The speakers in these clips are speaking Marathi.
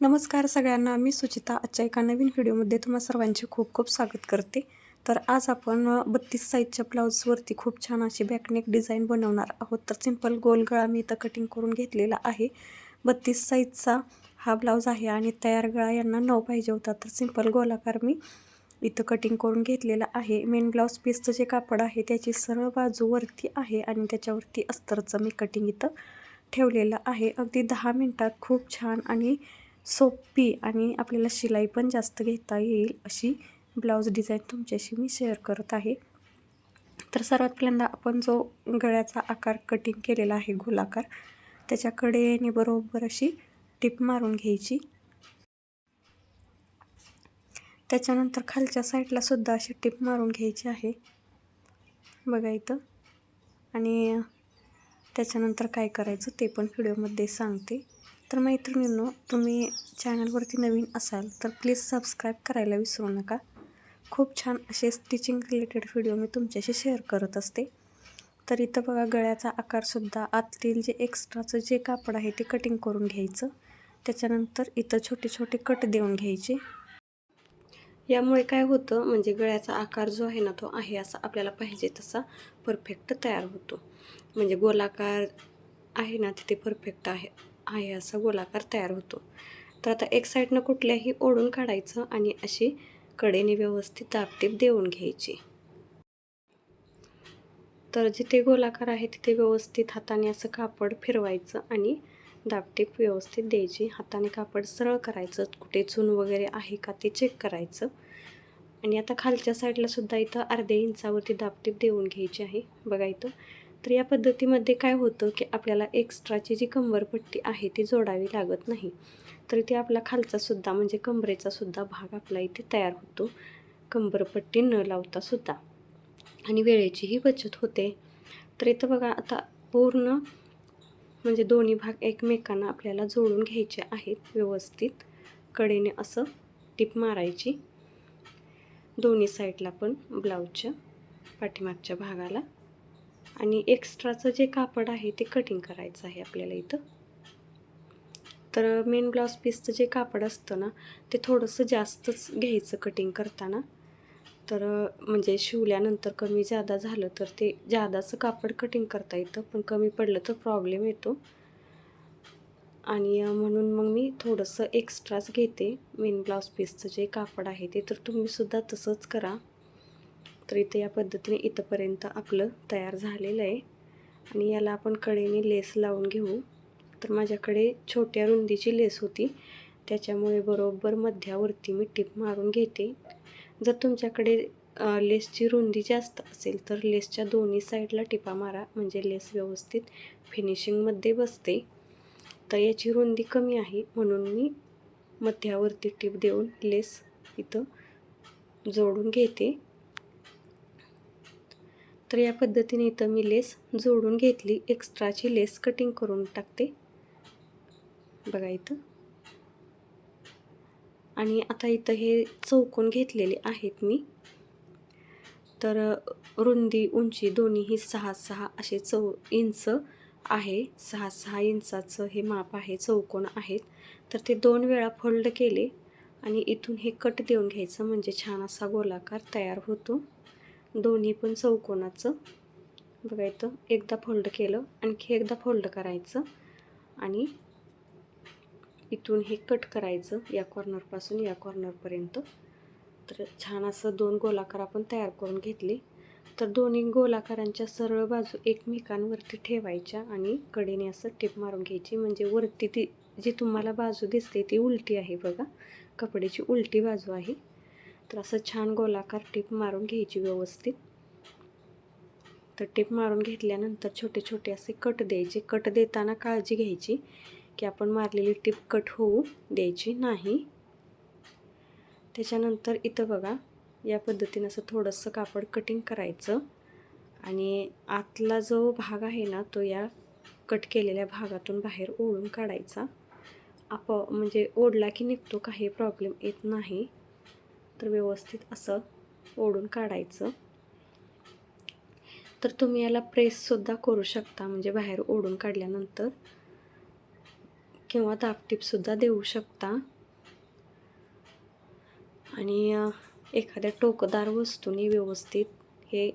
नमस्कार सगळ्यांना मी सुचिता. आजच्या एका नवीन व्हिडिओमध्ये तुम्हा सर्वांचे खूप खूप स्वागत करते. तर आज आपण बत्तीस साईजच्या ब्लाऊजवरती खूप छान अशी बॅकनेक डिझाईन बनवणार आहोत. तर सिंपल गोल गळा मी इथं कटिंग करून घेतलेला आहे. बत्तीस साईजचा हा ब्लाऊज आहे आणि तयार गळा यांना नऊ पाहिजे होता. तर सिंपल गोलाकार मी इथं कटिंग करून घेतलेला आहे. मेन ब्लाऊज पीसचं जे कापड आहे त्याची सरळ बाजूवरती आहे आणि त्याच्यावरती अस्तरचं मी कटिंग इथं ठेवलेलं आहे. अगदी दहा मिनटात खूप छान आणि सोपी आणि आपल्याला शिलाई पण जास्त घेता येईल अशी ब्लाऊज डिझाईन तुमच्याशी मी शेअर करत आहे. तर सर्वात पहिल्यांदा आपण जो गळ्याचा आकार कटिंग केलेला आहे गोलाकार त्याच्याकडे बरोबर अशी टिप मारून घ्यायची. त्याच्यानंतर खालच्या साईडला सुद्धा अशी टिप मारून घ्यायची आहे. बघा इथं. आणि त्याच्यानंतर काय करायचं ते पण व्हिडिओमध्ये सांगते. तर मैत्रिणींनो तुम्ही चॅनलवरती नवीन असाल तर प्लीज सबस्क्राईब करायला विसरू नका. खूप छान असे स्टिचिंग रिलेटेड व्हिडिओ मी तुमच्याशी शेअर करत असते. तर इथं बघा गळ्याचा आकारसुद्धा आतील जे एक्स्ट्राचं जे कापड आहे ते कटिंग करून घ्यायचं. त्याच्यानंतर इथं छोटे छोटे कट देऊन घ्यायचे. यामुळे काय होतं म्हणजे गळ्याचा आकार जो आहे ना तो आहे असा आपल्याला पाहिजे तसा परफेक्ट तयार होतो. म्हणजे गोलाकार आहे ना तिथे परफेक्ट आहे. आहे असा गोलाकार तयार होतो. तर आता एक साईडनं कुठल्याही ओढून काढायचं आणि अशी कडेने व्यवस्थित दाबटीप देऊन घ्यायची. तर जिथे गोलाकार आहे तिथे व्यवस्थित हाताने असं कापड फिरवायचं आणि दाबटीप व्यवस्थित द्यायची. हाताने कापड सरळ करायचं. कुठे चून वगैरे आहे का ते चेक करायचं. आणि आता खालच्या साईडला सुद्धा इथं अर्ध्या इंचावरती दाबटीप देऊन घ्यायची आहे. बघा इथं तर या पद्धतीमध्ये काय होतं की आपल्याला एक्स्ट्राची जी कंबरपट्टी आहे ती जोडावी लागत नाही. तर इथे आपला खालचासुद्धा म्हणजे कंबरेचासुद्धा भाग आपला इथे तयार होतो. कंबरपट्टी न लावतासुद्धा आणि वेळेचीही बचत होते. तर इथं बघा आता पूर्ण म्हणजे दोन्ही भाग एकमेकांना आपल्याला जोडून घ्यायचे आहेत व्यवस्थित. कडेने असं टिप मारायची. दोन्ही साईडला पण ब्लाऊजच्या पाठीमागच्या भागाला. आणि एक्स्ट्राचं जे कापड आहे ते कटिंग करायचं आहे आपल्याला इथं. तर मेन ब्लाऊज पीसचं जे कापड असतं ना ते थोडंसं जास्तच घ्यायचं कटिंग करताना. तर म्हणजे शिवल्यानंतर कमी जादा झालं तर ते जादाचं कापड कटिंग करता येतं पण कमी पडलं तर प्रॉब्लेम येतो. आणि म्हणून मग मी थोडंसं एक्स्ट्राच घेते. मेन ब्लाऊज पीसचं जे कापड आहे ते तर तुम्हीसुद्धा तसंच करा. तर इथे या पद्धतीने इथंपर्यंत आपलं तयार झालेलं आहे. आणि याला आपण कडेने लेस लावून घेऊ. तर माझ्याकडे छोट्या रुंदीची लेस होती. त्याच्यामुळे बरोबर मध्यावरती मी टिप मारून घेते. जर तुमच्याकडे लेसची रुंदी जास्त असेल तर लेसच्या दोन्ही साईडला टिपा मारा. म्हणजे लेस व्यवस्थित फिनिशिंगमध्ये बसते. तर याची रुंदी कमी आहे. म्हणून मी मध्यावरती टिप देऊन लेस इथं जोडून घेते. तर या पद्धतीने इथं मी लेस जोडून घेतली. एक्स्ट्राची लेस कटिंग करून टाकते. बघा इथं. आणि आता इथं हे चौकोन घेतलेले आहेत मी. तर रुंदी उंची दोन्हीही सहा सहा असे चौ इंच आहे. सहा सहा इंचाचं हे माप आहे चौकोन आहेत. तर ते दोन वेळा फोल्ड केले आणि इथून हे कट देऊन घ्यायचं. म्हणजे छान असा गोलाकार तयार होतो. दोन्ही पण चौकोनाचं. बघायचं एकदा फोल्ड केलं आणखी एकदा फोल्ड करायचं आणि इथून हे कट करायचं या कॉर्नरपासून या कॉर्नरपर्यंत तर छान असं दोन गोलाकार आपण तयार करून घेतले. तर दोन्ही गोलाकारांच्या सरळ बाजू एकमेकांवरती ठेवायच्या आणि कडेने असं टिप मारून घ्यायची. म्हणजे वरती ती जी तुम्हाला बाजू दिसते ती उलटी आहे बघा. कपड्याची उलटी बाजू आहे. तर असं छान गोलाकार टिप मारून घ्यायची व्यवस्थित. तर टिप मारून घेतल्यानंतर छोटे छोटे असे कट द्यायचे. कट देताना काळजी घ्यायची की आपण मारलेली टिप कट होऊ द्यायची नाही. त्याच्यानंतर इथं बघा या पद्धतीनं असं थोडंसं कापड कटिंग करायचं आणि आतला जो भाग आहे ना तो या कट केलेल्या भागातून बाहेर ओढून काढायचा. आप म्हणजे ओढला की निघतो काही प्रॉब्लेम येत नाही. तर व्यवस्थित असं ओढून काढायचं. तर तुम्ही याला प्रेससुद्धा करू शकता म्हणजे बाहेर ओढून काढल्यानंतर. किंवा तापटीपसुद्धा देऊ शकता. आणि एखाद्या टोकदार वस्तूने व्यवस्थित हे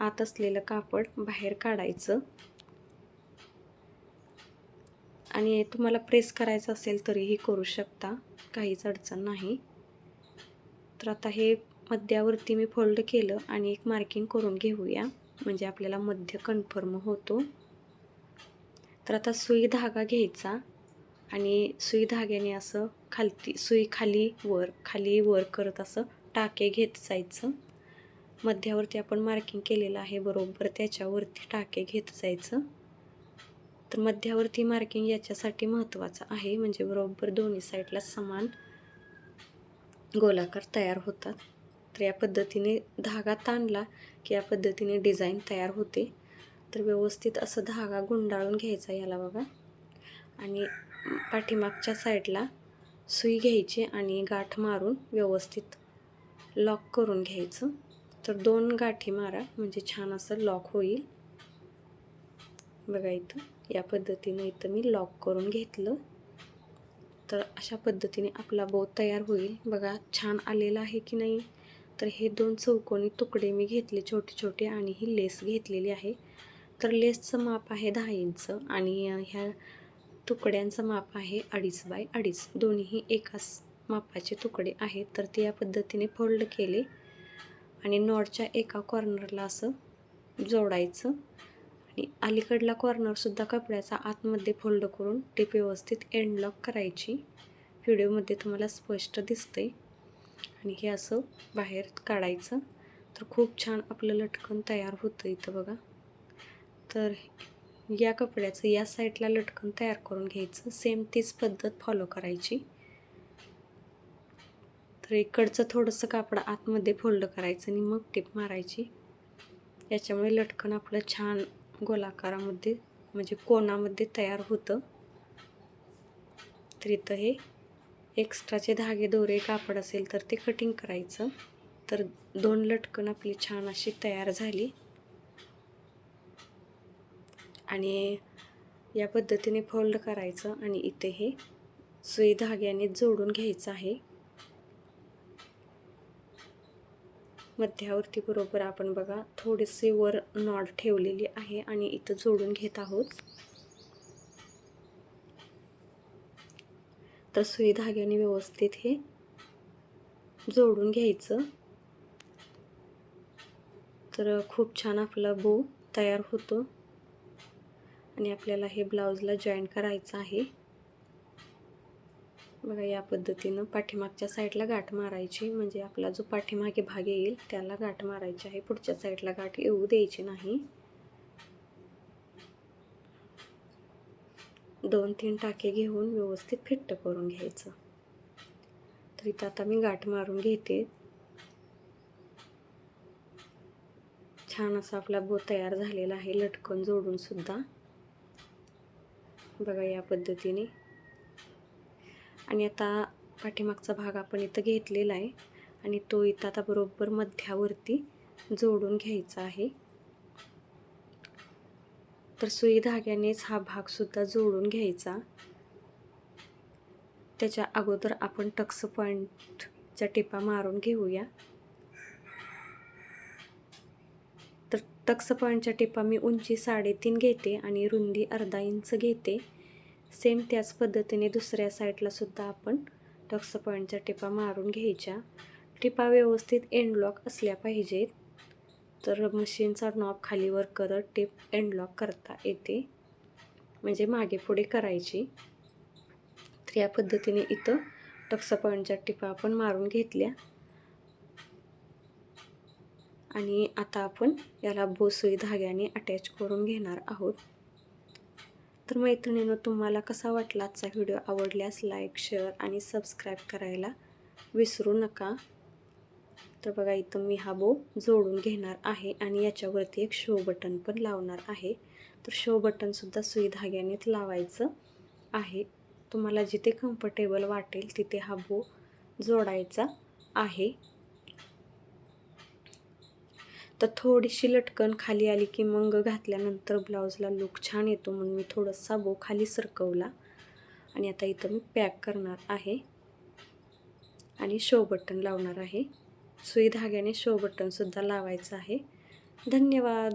आत असलेलं कापड बाहेर काढायचं. आणि तुम्हाला प्रेस करायचं असेल तरीही करू शकता काहीच अडचण नाही. तर आता हे मध्यावरती मी फोल्ड केलं आणि एक मार्किंग करून घेऊया. म्हणजे आपल्याला मध्य कन्फर्म होतो. तर आता सुई धागा घ्यायचा आणि सुई धाग्याने असं खालती सुई खाली वर खाली वर करत असं टाके घेत जायचं. मध्यावरती आपण मार्किंग केलेलं आहे बरोबर त्याच्यावरती टाके घेत जायचं. तर मध्यावरती मार्किंग याच्यासाठी महत्त्वाचं आहे. म्हणजे बरोबर दोन्ही साईडला समान गोलाकार तयार होतात. तर या पद्धतीने धागा ताणला की या पद्धतीने डिझाईन तयार होते. तर व्यवस्थित असं धागा गुंडाळून घ्यायचा याला बघा. आणि पाठीमागच्या साईडला सुई घ्यायची आणि गाठ मारून व्यवस्थित लॉक करून घ्यायचं. तर दोन गाठी मारा म्हणजे छान असं लॉक होईल. बघा इथं या पद्धतीने इथं मी लॉक करून घेतलं. तर अशा पद्धतीने आपला बो तयार होईल. बघा छान आलेला आहे की नाही? तर हे दोन चौकोनी तुकडे मी घेतले छोटे छोटे आणि ही लेस घेतलेली आहे. तर लेसचं माप आहे दहा इंच आणि ह्या तुकड्यांचं माप आहे अडीच बाय अडीच. दोन्हीही एकाच मापाचे तुकडे आहेत. तर ते या पद्धतीने फोल्ड केले आणि नॉटच्या एका कॉर्नरला असं जोडायचं. अलीकडला कॉर्नरसुद्धा कपड्याचा आतमध्ये फोल्ड करून टीप व्यवस्थित एंड लॉक करायची. व्हिडिओमध्ये तुम्हाला स्पष्ट दिसतंय. आणि हे असं बाहेर काढायचं. तर खूप छान आपलं लटकन तयार होतं इथं बघा. तर या कपड्याचं या साईडला लटकन तयार करून घ्यायचं. सेम तीच पद्धत फॉलो करायची. तर इकडचं थोडंसं कापड आतमध्ये फोल्ड करायचं आणि मग टिप मारायची. याच्यामुळे लटकन आपलं छान गोलाकारामध्ये म्हणजे कोणामध्ये तयार होतं. तर इथं हे एक्स्ट्राचे धागे दोरे कापड असेल तर ते कटिंग करायचं. तर दोन लटकन आपली छान अशी तयार झाली. आणि या पद्धतीने फोल्ड करायचं आणि इथे हे सुई धाग्याने जोडून घ्यायचं आहे. मध्यावरती बरोबर आपण बघा थोडीशी वर नॉड ठेवलेली आहे आणि इथं जोडून घेत आहोत. तर सुई धाग्याने व्यवस्थित हे जोडून घ्यायचं. तर खूप छान आपला बो तयार होतो. आणि आपल्याला हे ब्लाऊजला जॉईन करायचं आहे. बघा या पद्धतीनं पाठीमागच्या साईडला गाठ मारायची. म्हणजे आपला जो पाठीमागे भाग येईल त्याला गाठ मारायची आहे. पुढच्या साईडला गाठ येऊ द्यायची नाही. दोन तीन टाके घेऊन व्यवस्थित फिट्ट करून घ्यायचं. तर इथं आता मी गाठ मारून घेते. छान असा आपला बो तयार झालेला आहे लटकन जोडून सुद्धा. बघा या पद्धतीने आणि आता पाठीमागचा भाग आपण इथं घेतलेला आहे. आणि तो इथं आता बरोबर मध्यावरती जोडून घ्यायचा आहे. तर सुई धाग्यानेच हा भागसुद्धा जोडून घ्यायचा. त्याच्या अगोदर आपण टक्स पॉईंटच्या टिपा मारून घेऊया. तर टक्स पॉईंटच्या टिपा मी उंची साडेतीन घेते आणि रुंदी अर्धा इंच घेते. सेम त्याच पद्धतीने दुसऱ्या साईडला सुद्धा आपण टक्स पॉईंटच्या टिपा मारून घ्यायच्या. टिपा व्यवस्थित एंडलॉक असल्या पाहिजेत. तर मशीनचा नॉब खालीवर करत टिप एंडलॉक करता येते. म्हणजे मागे पुढे करायची. तर या पद्धतीने इथं टक्स पॉईंटच्या टिपा आपण मारून घेतल्या. आणि आता आपण याला बोसोई धाग्याने अटॅच करून घेणार आहोत. तर मैत्रिणीनं तुम्हाला कसा वाटला आजचा व्हिडिओ? आवडल्यास लाईक शेअर आणि सबस्क्राईब करायला विसरू नका. तर बघा इथं मी हा बो जोडून घेणार आहे आणि याच्यावरती एक शो बटन पण लावणार आहे. तर शो बटनसुद्धा सुई धाग्यानेच लावायचं आहे. तुम्हाला जिथे कम्फर्टेबल वाटेल तिथे हा बो जोडायचा आहे. तर थोडीशी लटकन खाली आली की मग घातल्यानंतर ब्लाऊजला लुक छान येतो म्हणून मी थोडासा बो खाली सरकवला. आणि आता इथं मी पॅक करणार आहे. आणि शो बटन लावणार आहे. सुई धाग्याने शो बटनसुद्धा लावायचं आहे. धन्यवाद!